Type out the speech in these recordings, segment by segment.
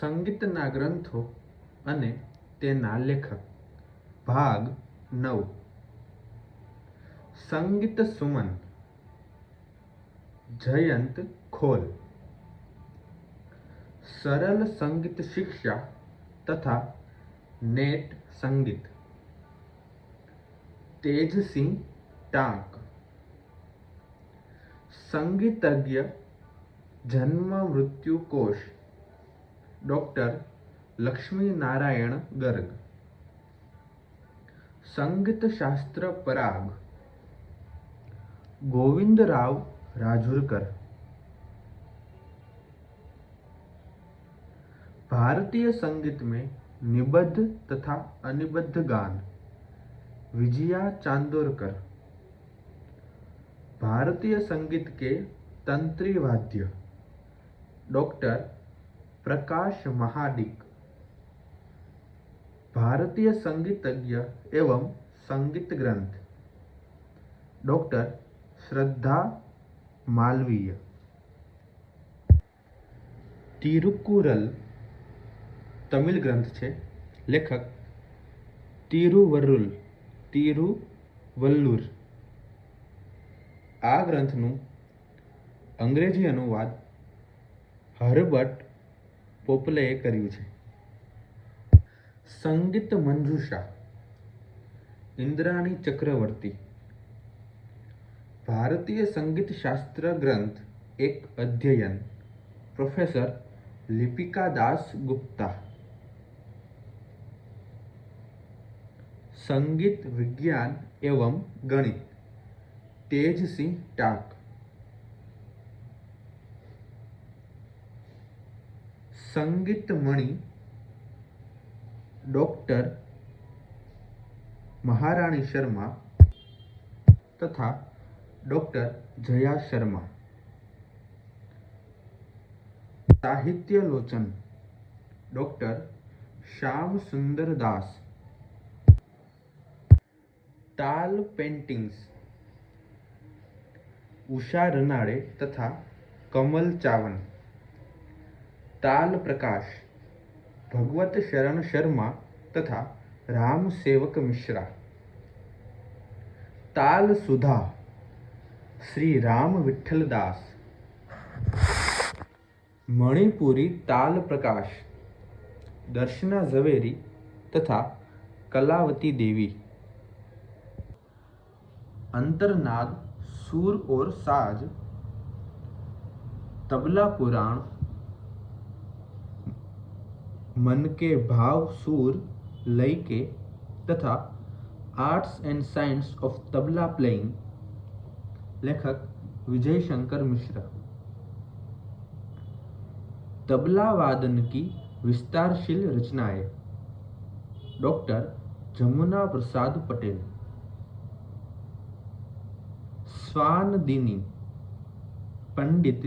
સંગીતના ગ્રંથો અને તેના લેખક. ભાગ નવ. સંગીત સુમન. જયંત ખોલ. સરળ સંગીત શિક્ષા તથા નેટ સંગીત. તેજસિંહ ટાંક. સંગીતજ્ઞ જન્મ મૃત્યુ કોશ ડોક્ટર લક્ષ્મી નારાયણ ગર્ગ સંગીત શાસ્ત્ર પરાગ गोविंदराव राजूरकर भारतीय संगीत में निबद्ध तथा अनिबद्ध गान विजया चांदोरकर भारतीय संगीत के तंत्री वाद्य डॉक्टर પ્રકાશ મહાડિક ભારતીય સંગીતજ્ઞ એવમ સંગીત ગ્રંથ. ડૉક્ટર શ્રદ્ધા માલવીય. તિરુકુરલ તમિલ ગ્રંથ છે. લેખક તિરુવરુલ, તિરુવલ્લુર. આ ગ્રંથનું અંગ્રેજી અનુવાદ હર્બર્ટ પોપલે કર્યું છે. સંગીત મંજુષા, ઇન્દ્રાણી ચક્રવર્તી. ભારતીય સંગીત શાસ્ત્ર ગ્રંથ એક અધ્યયન, પ્રોફેસર લિપિકા દાસ ગુપ્તા. સંગીત વિજ્ઞાન એવં ગણિત, તેજસિંહ ટાક. સંગીતમણી ડૉક્ટર મહારાણી શર્મા તથા ડૉક્ટર જયા શર્મા. સાહિત્ય લોચન ડૉક્ટર શ્યામ સુંદર દાસ. તાલ પેન્ટિંગ્સ ઉષા રનાળે તથા કમલ ચાવન. ताल प्रकाश भगवत शरण शर्मा तथा राम सेवक मिश्रा। ताल सुधा श्री राम विठ्ठल दास। मणिपुरी ताल प्रकाश दर्शना झवेरी तथा कलावती देवी। अंतरनाद सूर और साज, तबला पुराण मन के भाव सूर, लय के तथा arts and science of tabla playing लेखक विजय शंकर मिश्रा। तबला वादन की विस्तारशील रचनाएँ। डॉक्टर जमुना प्रसाद पटेल। स्वान दिनी पंडित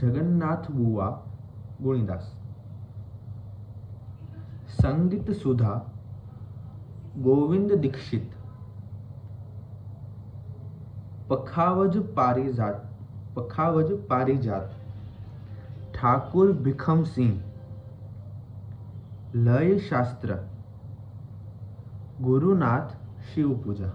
जगन्नाथ बुआ गुणिदास संगीत सुधा गोविंद दीक्षित पखावज पारिजात पखावज पारिजात ठाकुर भिखम सिंह लय शास्त्र गुरुनाथ शिवपूजा।